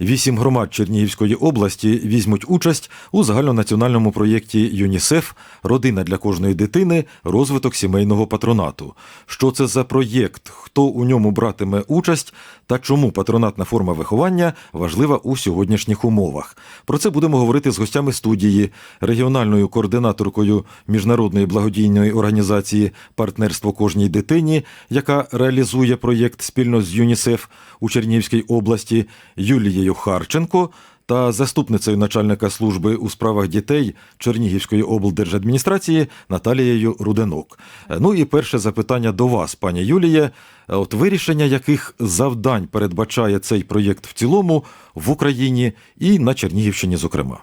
Вісім громад Чернігівської області візьмуть участь у загальнонаціональному проєкті ЮНІСЕФ Родина для кожної дитини. Розвиток сімейного патронату. Що це за проєкт? Хто у ньому братиме участь та чому патронатна форма виховання важлива у сьогоднішніх умовах? Про це будемо говорити з гостями студії, регіональною координаторкою міжнародної благодійної організації Партнерство кожній дитині, яка реалізує проєкт спільно з ЮНІСЕФ у Чернігівській області, Юлією Харченко та заступницею начальника служби у справах дітей Чернігівської облдержадміністрації Наталією Руденок. Ну і перше запитання до вас, пані Юліє. От вирішення яких завдань передбачає цей проєкт в цілому в Україні і на Чернігівщині, зокрема.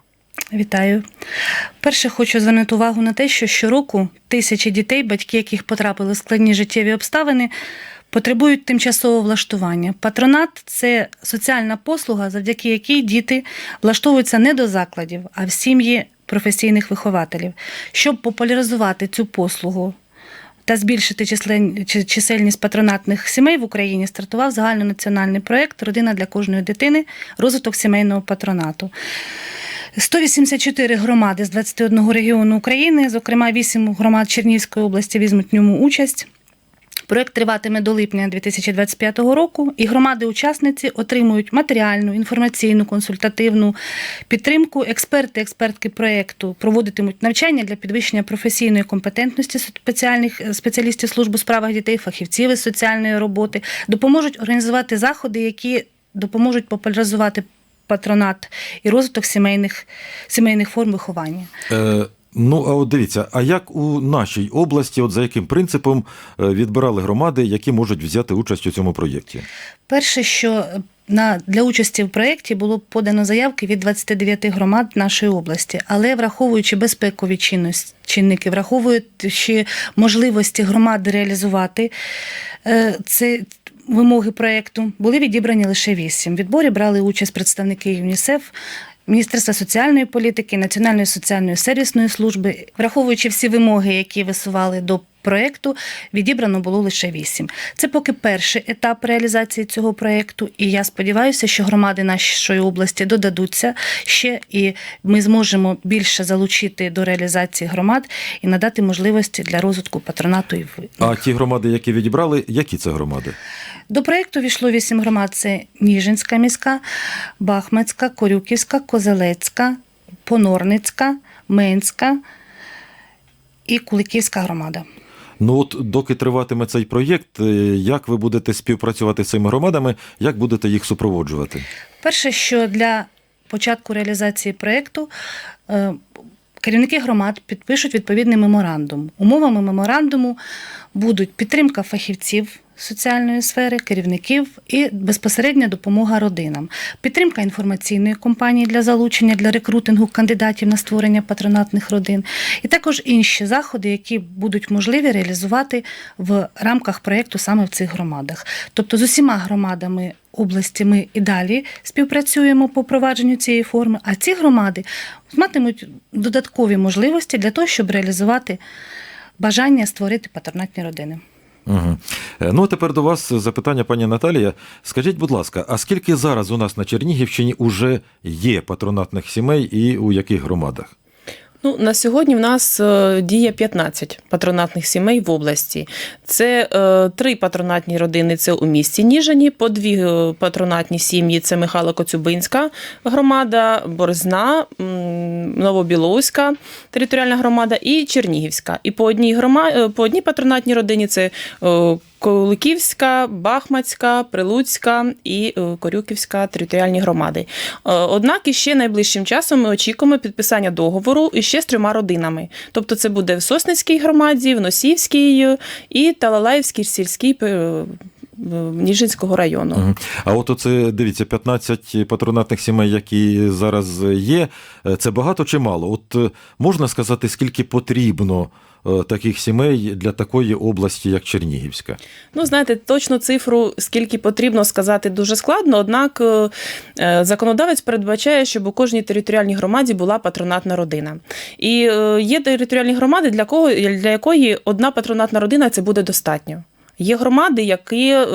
Вітаю. Перше хочу звернути увагу на те, що щороку тисячі дітей, батьки яких потрапили в складні життєві обставини, потребують тимчасового влаштування. Патронат це соціальна послуга, завдяки якій діти влаштовуються не до закладів, а в сім'ї професійних вихователів. Щоб популяризувати цю послугу та збільшити чисельність патронатних сімей в Україні, стартував загальнонаціональний проєкт Родина для кожної дитини, розвиток сімейного патронату. 184 громади з 21 регіону України, зокрема 8 громад Чернігівської області візьмуть в ньому участь. Проект триватиме до липня 2025 року, і громади-учасниці отримують матеріальну, інформаційну, консультативну підтримку. Експерти, експертки проекту проводитимуть навчання для підвищення професійної компетентності спеціальних спеціалістів служби справах дітей, фахівців із соціальної роботи, допоможуть організувати заходи, які допоможуть популяризувати патронат і розвиток сімейних, сімейних форм виховання. Е, ну, а от дивіться, а як у нашій області, от за яким принципом е, відбирали громади, які можуть взяти участь у цьому проєкті? Перше, що на, для участі в проєкті було подано заявки від 29 громад нашої області, але враховуючи безпекові чинності, чинники, враховуючи можливості громади реалізувати е, це. Вимоги проєкту були відібрані лише вісім. Відборі брали участь представники ЮНІСЕФ, Міністерства соціальної політики, Національної соціальної сервісної служби. Враховуючи всі вимоги, які висували до проєкту, відібрано було лише вісім. Це поки перший етап реалізації цього проєкту, і я сподіваюся, що громади нашої області додадуться ще, і ми зможемо більше залучити до реалізації громад і надати можливості для розвитку патронату і ви- А ті громади, які відібрали, які це громади? до проєкту війшло вісім громад: це Ніжинська міська, Бахмацька, Корюківська, Козелецька, Понорницька, Менська і Куликівська громада. Ну от доки триватиме цей проєкт, е, як ви будете співпрацювати з цими громадами, як будете їх супроводжувати? Перше, що для початку реалізації проєкту е, керівники громад підпишуть відповідний меморандум. Умовами меморандуму будуть підтримка фахівців соціальної сфери, керівників і безпосередня допомога родинам, підтримка інформаційної кампанії для залучення для рекрутингу кандидатів на створення патронатних родин, і також інші заходи, які будуть можливі реалізувати в рамках проєкту саме в цих громадах. Тобто з усіма громадами області ми і далі співпрацюємо по провадженню цієї форми, а ці громади матимуть додаткові можливості для того, щоб реалізувати бажання створити патронатні родини. Угу. Ну а тепер до вас запитання, пані Наталія. Скажіть, будь ласка, а скільки зараз у нас на Чернігівщині уже є патронатних сімей і у яких громадах? Ну, на сьогодні в нас е, діє 15 патронатних сімей в області. Це е, три патронатні родини це у місті Ніжині, по дві е, патронатні сім'ї це Михайло Коцюбинська громада, Борзна, м, Новобіловська територіальна громада і Чернігівська. І по одній грома... е, по одній патронатній родині це Куликівська, Бахмацька, Прилуцька і е, Корюківська територіальні громади. Е, Однак іще найближчим часом ми очікуємо підписання договору іще з трьома родинами. Тобто це буде в Сосницькій громаді, в Носівській е, і Талалаївській сільській Ніжинського району. А от оце, дивіться, 15 патронатних сімей, які зараз є, це багато чи мало? От можна сказати, скільки потрібно таких сімей для такої області, як Чернігівська? Ну, знаєте, точну цифру, скільки потрібно сказати, дуже складно. Однак е, е, законодавець передбачає, щоб у кожній територіальній громаді була патронатна родина. І е, є територіальні громади, для кого для якої одна патронатна родина це буде достатньо. Є громади, які, е,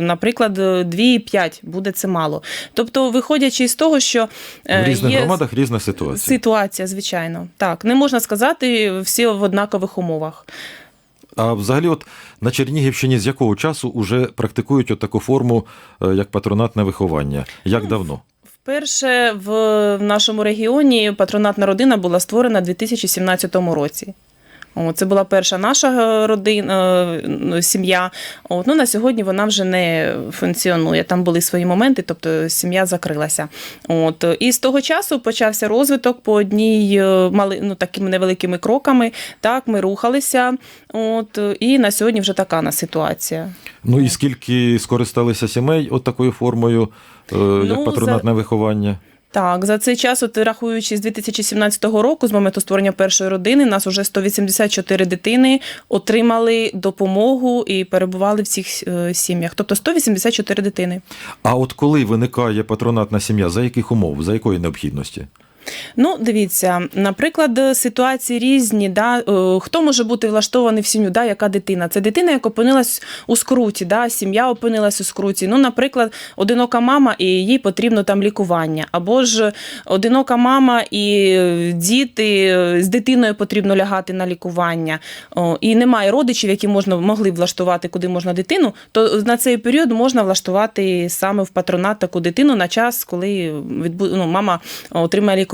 наприклад, 2,5 буде це мало. Тобто, виходячи з того, що е, В різних є громадах різна ситуація. ситуація, звичайно, так не можна сказати всі в однакових умовах. А взагалі, от на Чернігівщині з якого часу вже практикують от таку форму, е, як патронатне виховання? Як давно? Вперше в нашому регіоні патронатна родина була створена у 2017 році. Це була перша наша родина, е, сім'я. Ну, на сьогодні вона вже не функціонує. Там були свої моменти, тобто сім'я закрилася. От, і з того часу почався розвиток по одній е, мали, ну, такими невеликими кроками. Так, ми рухалися. От, і на сьогодні вже така на ситуація. Ну і скільки скористалися сімей от такою формою, е, як Ну, патронатне виховання? Так, за цей час, от рахуючи з 2017 року, з моменту створення першої родини, нас уже 184 дитини отримали допомогу і перебували в цих е, сім'ях. Тобто 184 дитини. А от коли виникає патронатна сім'я, за яких умов, за якої необхідності? Ну, дивіться, наприклад, ситуації різні. Да? е, Хто може бути влаштований в сім'ю? Да? Яка дитина? Це дитина, яка опинилась у скруті, да? сім'я опинилась у скруті. Ну, наприклад, одинока мама і їй потрібно там лікування. Або ж одинока мама і діти е, з дитиною потрібно лягати на лікування. І немає родичів, які можна могли влаштувати, куди можна дитину. То на цей період можна влаштувати саме в патронат таку дитину на час, коли відбу... ну, мама отримає лікування.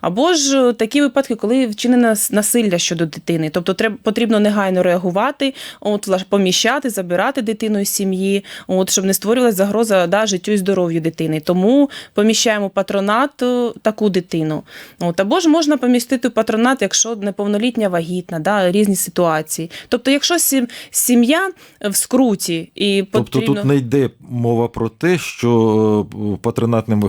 Або ж е, такі випадки, коли вчинено насилля щодо дитини. Тобто треба потрібно негайно реагувати, от поміщати, забирати дитину з сім'ї, от щоб не створювалася загроза да, життю і здоров'ю дитини. Тому поміщаємо патронат е, таку дитину. От або ж можна помістити патронат, якщо неповнолітня вагітна, да, різні ситуації. Тобто, якщо сім- сім'я в скруті і потрібно... Тобто тут не йде мова про те, що е, патронатне,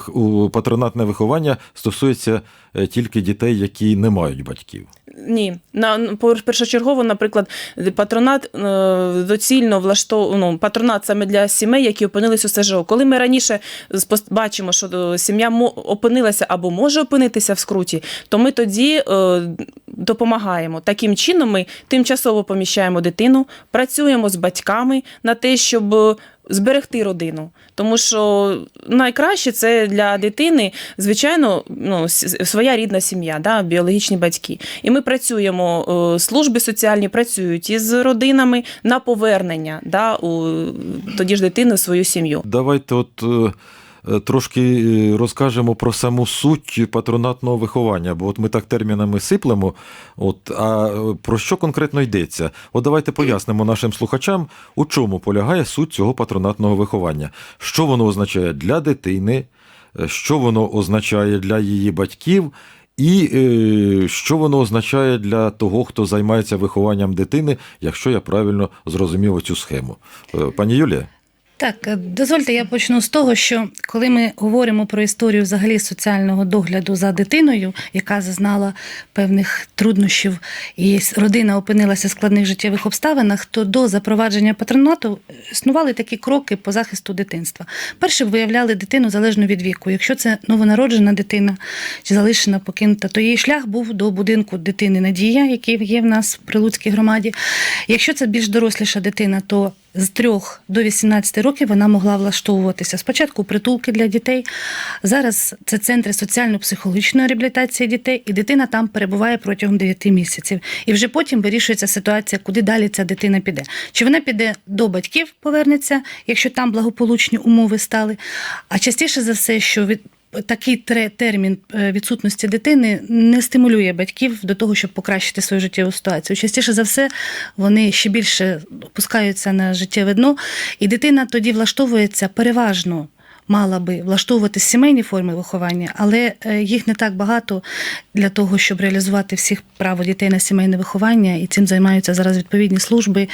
патронатне виховання стосується е, тільки дітей, які не мають батьків. Ні, на пер- першочергово, наприклад, патронат е, доцільно влаштов... ну, патронат саме для сімей, які опинились у СЖО. Коли ми раніше бачимо, що е, сім'я опинилася або може опинитися в скруті, то ми тоді допомагаємо. Таким чином, ми тимчасово поміщаємо дитину, працюємо з батьками на те, щоб. Зберегти родину, тому що найкраще це для дитини, звичайно, ну, своя рідна сім'я, да, біологічні батьки. І ми працюємо, е, служби соціальні працюють із родинами на повернення да, у тоді ж дитини в свою сім'ю. Давайте от е, трошки е, розкажемо про саму суть патронатного виховання, бо от ми так термінами сиплемо. От, а е, про що конкретно йдеться? От давайте пояснимо нашим слухачам, у чому полягає суть цього патронатного виховання, що воно означає для дитини, е, що воно означає для її батьків. І е, що воно означає для того, хто займається вихованням дитини, якщо я правильно зрозумів цю схему. Е, Пані Юлія? Так, е, дозвольте, я почну з того, що коли ми говоримо про історію взагалі соціального догляду за дитиною, яка зазнала певних труднощів, і родина опинилася в складних життєвих обставинах, то до запровадження патронату існували такі кроки по захисту дитинства. Перше виявляли дитину залежно від віку. Якщо це новонароджена дитина чи залишена покинута, то її шлях був до будинку дитини Надія, який є в нас в Прилуцькій громаді. Якщо це більш доросліша дитина, то з 3 до 18 років вона могла влаштовуватися спочатку притулки для дітей. Зараз це центри соціально-психологічної реабілітації дітей, і дитина там перебуває протягом 9 місяців. І вже потім вирішується ситуація, куди далі ця дитина піде. Чи вона піде до батьків, повернеться, якщо там благополучні умови стали. А частіше за все, що від Такий термін е, відсутності дитини не стимулює батьків до того, щоб покращити свою життєву ситуацію. Частіше за все, вони ще більше опускаються на життєве дно, і дитина тоді влаштовується переважно. Мала би влаштовувати сімейні форми виховання, але е, їх не так багато для того, щоб реалізувати всіх право дітей на сімейне виховання, і цим займаються зараз відповідні служби.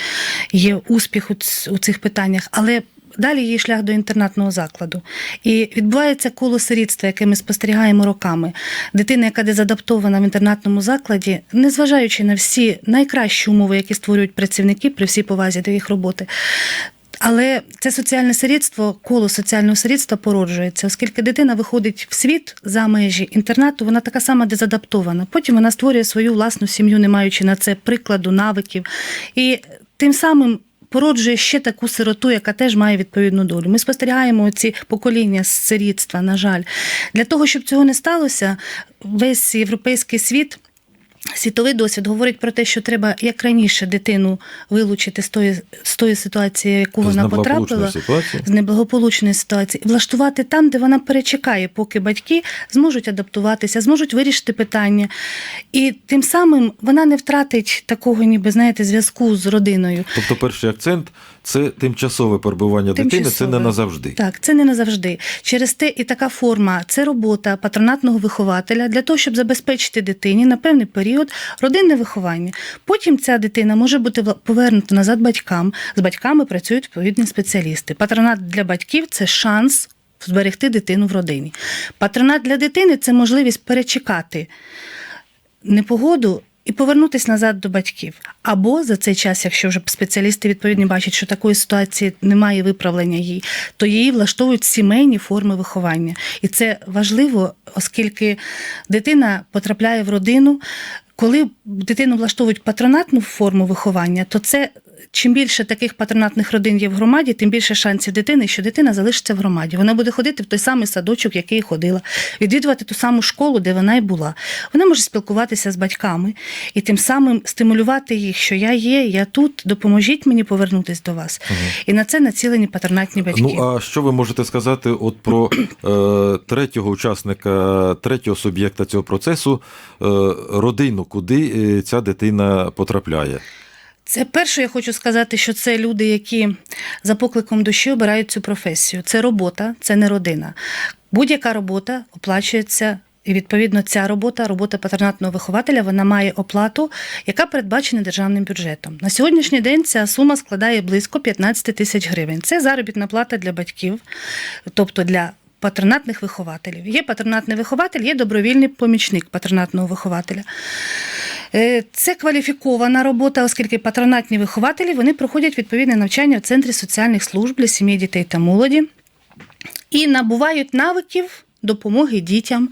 Є успіх у цих питаннях, але Далі є шлях до інтернатного закладу. І відбувається коло сирітства, яке ми спостерігаємо роками. Дитина, яка дезадаптована в інтернатному закладі, незважаючи на всі найкращі умови, які створюють працівники при всій повазі до їх роботи. Але це соціальне сирітство, коло соціального сирітства породжується, оскільки дитина виходить в світ за межі інтернату, вона така сама дезадаптована. Потім вона створює свою власну сім'ю, не маючи на це прикладу, навиків. І тим самим породжує ще таку сироту, яка теж має відповідну долю. Ми спостерігаємо ці покоління з сирітства, на жаль. Для того, щоб цього не сталося, весь європейський світ. Світовий досвід говорить про те, що треба як раніше дитину вилучити з тої, з тої ситуації, яку З вона потрапила, ситуації? з неблагополучної ситуації, влаштувати там, де вона перечекає, поки батьки зможуть адаптуватися, зможуть вирішити питання. І тим самим вона не втратить такого, ніби знаєте, зв'язку з родиною. Тобто перший акцент це тимчасове перебування дитини, це не назавжди. Так, це не назавжди. Через те і така форма це робота патронатного вихователя для того, щоб забезпечити дитині на певний період родинне виховання. Потім ця дитина може бути повернута назад батькам. З батьками працюють відповідні спеціалісти. Патронат для батьків це шанс. Зберегти дитину в родині. Патронат для дитини це можливість перечекати непогоду і повернутися назад до батьків. Або за цей час, якщо вже спеціалісти відповідні бачать, що такої ситуації немає виправлення їй, то її влаштовують сімейні форми виховання. І це важливо, оскільки дитина потрапляє в родину. Коли дитину влаштовують патронатну форму виховання, то це чим більше таких патронатних родин є в громаді, тим більше шансів дитини, що дитина залишиться в громаді. Вона буде ходити в той самий садочок, який ходила, відвідувати ту саму школу, де вона й була. Вона може спілкуватися з батьками і тим самим стимулювати їх, що я є, я тут, допоможіть мені повернутися до вас. І на це націлені патронатні батьки. Ну а що ви можете сказати от про е, третього учасника, третього суб'єкта цього процесу, е, родину, куди е, ця дитина потрапляє? Це перше, я хочу сказати, що це люди, які за покликом душі обирають цю професію. Це робота, це не родина. Будь-яка робота оплачується. І відповідно ця робота, робота патронатного вихователя, вона має оплату, яка передбачена державним бюджетом. На сьогоднішній день ця сума складає близько 15 тисяч гривень. Це заробітна плата для батьків, тобто для патронатних вихователів. Є патронатний вихователь, є добровільний помічник патронатного вихователя. Е, Це кваліфікована робота, оскільки патронатні вихователі вони проходять відповідне навчання в Центрі соціальних служб для сім'ї, дітей та молоді і набувають навиків. Допомоги дітям,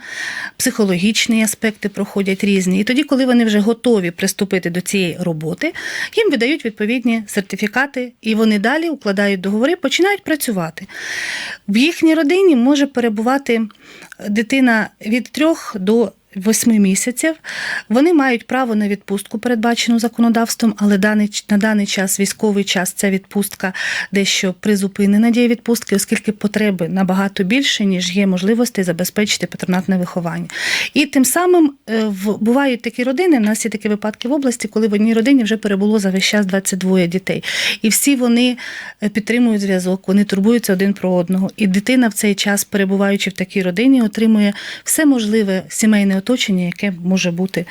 психологічні аспекти проходять різні. І тоді, коли вони вже готові приступити до цієї роботи, їм видають відповідні сертифікати, і вони далі укладають договори, починають працювати. В їхній родині може перебувати дитина від трьох до восьми місяців. Вони мають право на відпустку, передбачену законодавством, але на даний час, військовий час, ця відпустка дещо призупинена дія відпустки, оскільки потреби набагато більше, ніж є можливості забезпечити патронатне виховання. І тим самим е, бувають такі родини, в нас є такі випадки в області, коли в одній родині вже перебуло за весь час 22 дітей. І всі вони е, підтримують зв'язок, вони турбуються один про одного. І дитина в цей час, перебуваючи в такій родині, отримує все можливе сімейне оточення, яке може бути.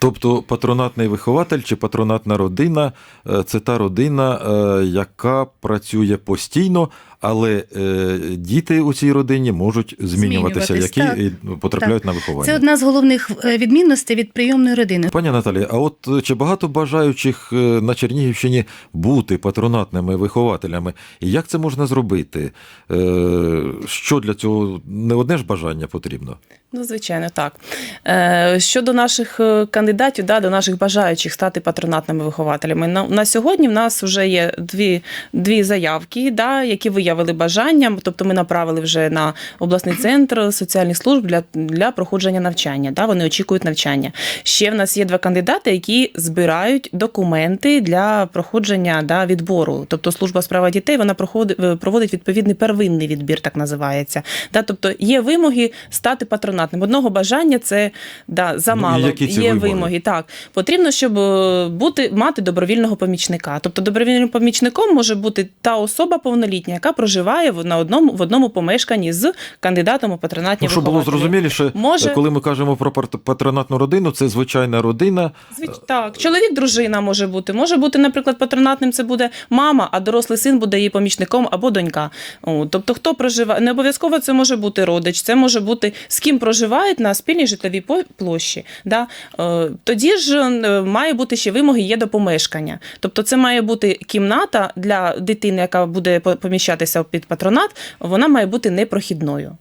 Тобто патронатний вихователь чи патронатна родина е, це та родина, е, яка працює постійно, але е, діти у цій родині можуть змінюватися, які так. потрапляють Так. на виховання. Це одна з головних е, відмінностей від прийомної родини. Пані Наталі, а от е, чи багато бажаючих е, на Чернігівщині бути патронатними вихователями? І як це можна зробити? Е, Що для цього не одне ж бажання потрібно? Ну, звичайно, так. Е, Щодо наших кандидатів, да, до наших бажаючих стати патронатними вихователями, на, на сьогодні в нас вже є дві, дві заявки, да, які виявили бажання. Тобто ми направили вже на обласний центр соціальних служб для, для проходження навчання. Да, вони очікують навчання. Ще в нас є два кандидати, які збирають документи для проходження да, відбору. Тобто служба справа дітей вона проходить, е, проводить відповідний первинний відбір, так називається. Да, тобто є вимоги стати патронатним. Одного бажання це да, замало. Ну, які це є вимоги? вимоги. Так, потрібно, щоб е, бути мати добровільного помічника. Тобто добровільним помічником може бути та особа повнолітня, яка проживає в- на одному в одному помешканні з кандидатом у патронатні Ну, щоб було зрозуміліше, Може- коли ми кажемо про патронатну родину, це звичайна родина. Звич... Так, чоловік, дружина може бути. Може бути, наприклад, патронатним це буде мама, а дорослий син буде її помічником або донька. О, тобто, хто проживає, не обов'язково це може бути родич, це може бути з ким проживають на спільній житловій площі. Да? Е, Тоді ж е, має бути ще вимоги є до помешкання. Тобто, це має бути кімната для дитини, яка буде по- поміщатися під патронат, вона має бути непрохідною.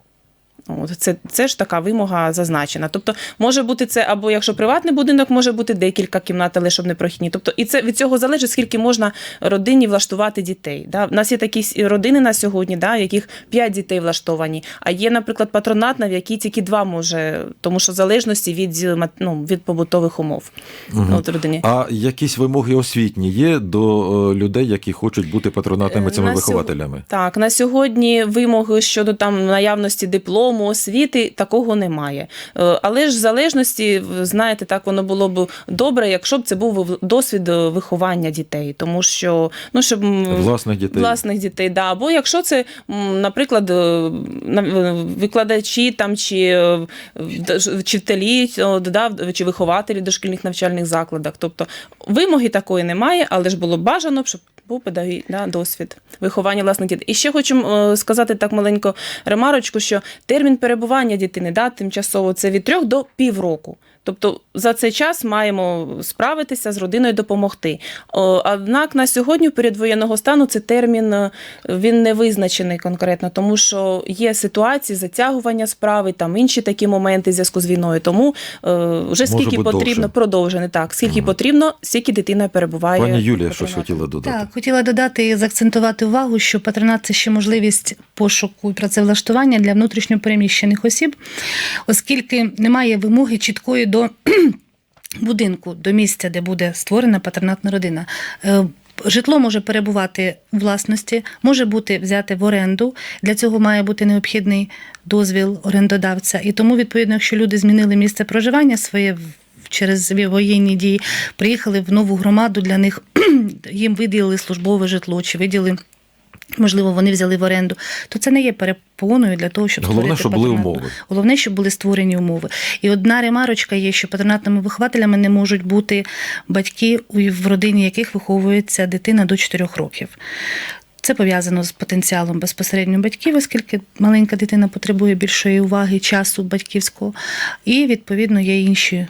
От це, це ж така вимога зазначена. Тобто, може бути це або якщо приватний будинок, може бути декілька кімнат, але щоб не прохідні. Тобто, і це від цього залежить, скільки можна родині влаштувати дітей. Да? У нас є такі родини на сьогодні, да, в яких 5 дітей влаштовані. А є, наприклад, патронатна, в якій тільки два може, тому що в залежності від, ну, від побутових умов Мгм. от родини. А якісь вимоги освітні є до е, людей, які хочуть бути патронатними Е, цими на вихователями? Так, на сьогодні вимоги щодо там наявності диплому, освіти такого немає. Е, Але ж в залежності, знаєте, так воно було б добре, якщо б це був досвід е, виховання дітей, тому що ну щоб Власних дітей. власних дітей, да. або якщо це, наприклад, е, викладачі там чи, чи вчителі, да, чи вихователі дошкільних навчальних закладах. Тобто вимоги такої немає, але ж було б бажано, щоб був педагог, да, досвід виховання власних дітей. І ще хочу е, сказати так маленько ремарочку, що термін перебування дитини да, тимчасово це від трьох до півроку. Тобто за цей час маємо справитися з родиною допомогти. Однак на сьогодні, в період воєнного стану, цей термін е, він не визначений конкретно, тому що є ситуації затягування справи, там інші такі моменти в зв'язку з війною. Тому е, вже скільки потрібно довше. продовжений, так скільки Мгм. потрібно, стільки дитина перебуває. Пані Юлія, щось хотіла додати. Так, хотіла додати і заакцентувати увагу, що патронат це ще можливість пошуку і працевлаштування для внутрішньопереміщених осіб, оскільки немає вимоги чіткої до будинку, до місця, де буде створена патронатна родина. Е, Житло може перебувати у власності, може бути взяте в оренду. Для цього має бути необхідний дозвіл орендодавця. І тому, відповідно, якщо люди змінили місце проживання своє через воєнні дії, приїхали в нову громаду, для них їм виділили службове житло чи виділили. Можливо, вони взяли в оренду, то це не є перепоною для того, щоб Головне, щоб були умови. Головне, щоб були створені умови. І одна ремарочка є, що патронатними вихователями не можуть бути батьки, в родині яких виховується дитина до 4 років. Це пов'язано з потенціалом безпосередньо батьків, оскільки маленька дитина потребує більшої уваги, часу батьківського, і відповідно є інші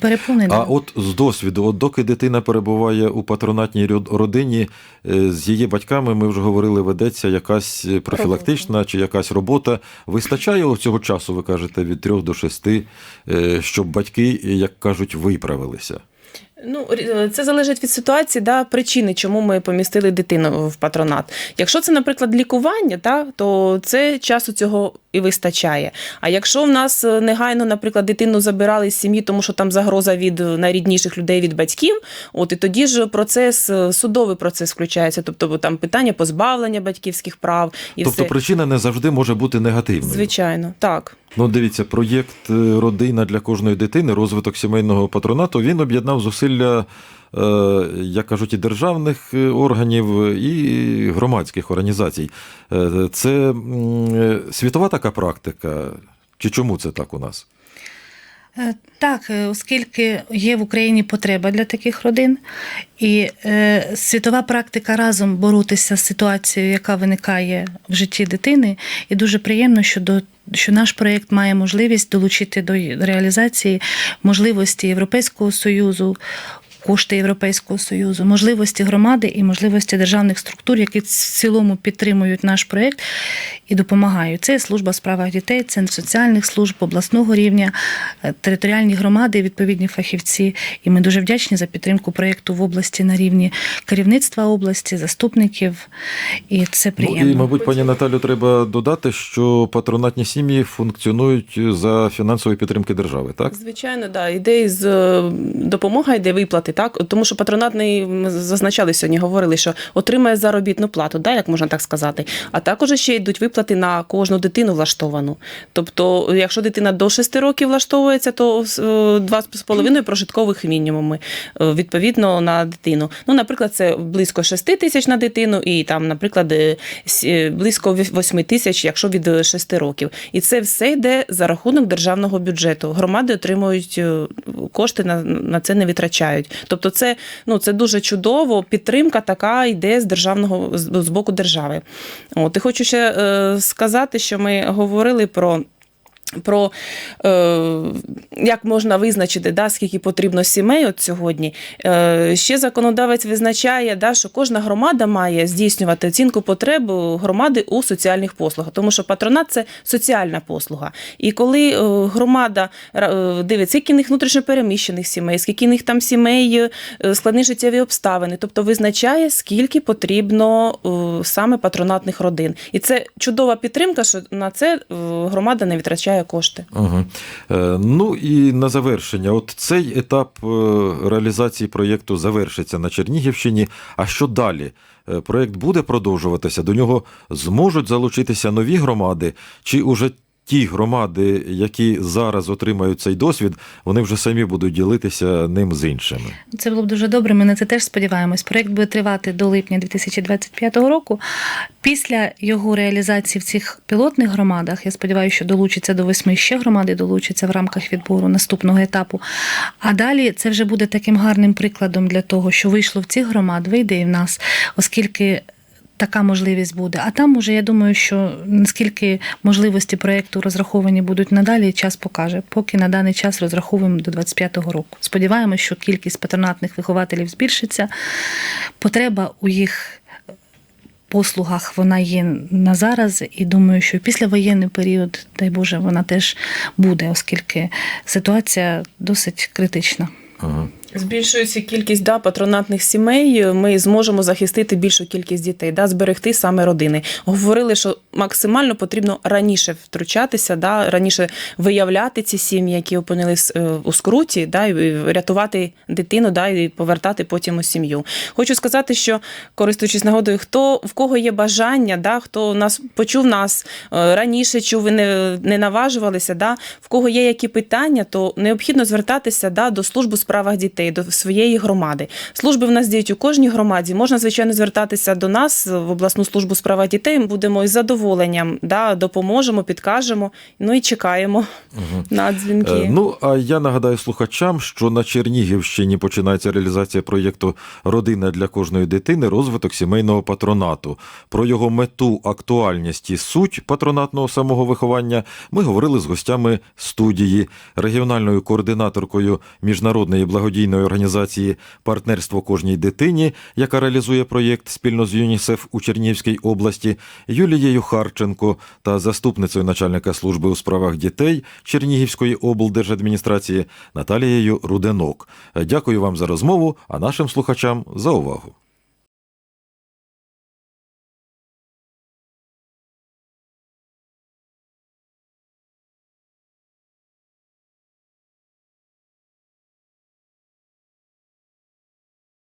Перепони. А от з досвіду, от доки дитина перебуває у патронатній род- родині, е, з її батьками, ми вже говорили, ведеться якась профілактична чи якась робота. Вистачає цього часу, ви кажете, від трьох до шести, е, щоб батьки, як кажуть, виправилися. Ну, це залежить від ситуації, да, причини, чому ми помістили дитину в патронат. Якщо це, наприклад, лікування, та, то це часу цього і вистачає. А якщо в нас е, негайно, наприклад, дитину забирали з сім'ї, тому що там загроза від е, найрідніших людей від батьків, от і тоді ж процес, е, судовий процес включається, тобто там питання позбавлення батьківських прав і тобто все. причина не завжди може бути негативною. Звичайно, так. Ну, дивіться, проєкт е, Родина для кожної дитини, розвиток сімейного патронату, він об'єднав зусилля, е, як кажуть, і державних е, органів, і громадських організацій. Це світова така практика. Чи чому це так у нас? Так, оскільки є в Україні потреба для таких родин, і світова практика разом боротися з ситуацією, яка виникає в житті дитини, і дуже приємно, що до. Що наш проєкт має можливість долучити до реалізації можливості Європейського союзу, кошти Європейського союзу, можливості громади і можливості державних структур, які в цілому підтримують наш проєкт і допомагають. Це служба в справах дітей, центр соціальних служб обласного рівня, е, територіальні громади, і відповідні фахівці. І ми дуже вдячні за підтримку проєкту в області на рівні керівництва області, заступників. І це приємно. Ну, і, мабуть, пані Наталю, треба додати, що патронатні сім'ї функціонують за фінансової підтримки держави, так? Звичайно, да. Іде з е, допомога, йде виплати, так? Тому що патронатний, ми зазначали сьогодні, говорили, що отримає заробітну плату, да, як можна так сказати. А також ще йдуть виплати на кожну дитину влаштовану. Тобто, якщо дитина до 6 років влаштовується, то е, 2,5 прожиткових мінімуми е, відповідно на дитину. Ну, наприклад, це близько 6 тисяч на дитину, і там, наприклад, е, е, близько 8 тисяч, якщо від 6 років. І це все йде за рахунок державного бюджету. Громади отримують е, кошти на, на це не витрачають. Тобто, це ну це дуже чудово. Підтримка така йде з державного з, боку держави. От і хочу ще е, сказати, що ми говорили про. Про е, як можна визначити, да, скільки потрібно сімей от сьогодні. Е, ще законодавець визначає, да, що кожна громада має здійснювати оцінку потреб громади у соціальних послугах, тому що патронат це соціальна послуга. І коли е, громада е, дивиться, скільки в них внутрішньопереміщених сімей, скільки в них там сімей, е, складні життєві обставини, тобто визначає, скільки потрібно саме патронатних родин. І це чудова підтримка, що на це громада не витрачає кошти. Угу. Ну і на завершення, от цей етап е, реалізації проєкту завершиться на Чернігівщині. А що далі? Е, Проєкт буде продовжуватися, до нього зможуть залучитися нові громади, чи уже ті громади, які зараз отримають цей досвід, вони вже самі будуть ділитися ним з іншими. Це було б дуже добре. Ми на це теж сподіваємось. Проєкт буде тривати до липня 2025 року. Після його реалізації в цих пілотних громадах, я сподіваюся, що долучиться до восьми ще громади, долучаться в рамках відбору наступного етапу. А далі це вже буде таким гарним прикладом для того, що вийшло в цих громад, вийде і в нас, оскільки. Така можливість буде. А там уже я думаю, що наскільки можливості проєкту розраховані будуть надалі, час покаже. Поки на даний час розраховуємо до 25-го року. Сподіваємось, що кількість патронатних вихователів збільшиться. Потреба у їх послугах вона є на зараз, і думаю, що післявоєнний період, дай Боже, вона теж буде, оскільки ситуація досить критична. Ага. Збільшується кількість да, патронатних сімей, ми зможемо захистити більшу кількість дітей, да, зберегти саме родини. Говорили, що максимально потрібно раніше втручатися, да, раніше виявляти ці сім'ї, які опинились е, у скруті, да, і рятувати дитину, да, і повертати потім у сім'ю. Хочу сказати, що користуючись нагодою, хто в кого є бажання, да, хто нас почув нас е, раніше, чув і не, не наважувалися, да, в кого є які питання, то необхідно звертатися да, до служби у справах дітей, до своєї громади. Служби в нас діють у кожній громаді. Можна, звичайно, звертатися до нас в обласну службу у справах дітей. Ми будемо із задоволенням да, допоможемо, підкажемо. Ну і чекаємо на дзвінки. Е, Ну, а я нагадаю слухачам, що на Чернігівщині починається реалізація проєкту Родина для кожної дитини, розвиток сімейного патронату. Про його мету, актуальність і суть патронатного самого виховання ми говорили з гостями студії, регіональною координаторкою міжнародної благодійної організації Партнерство кожній дитині, яка реалізує проєкт спільно з ЮНІСЕФ у Чернігівській області, Юлією Харченко та заступницею начальника служби у справах дітей Чернігівської облдержадміністрації Наталією Руденок. Дякую вам за розмову, а нашим слухачам за увагу.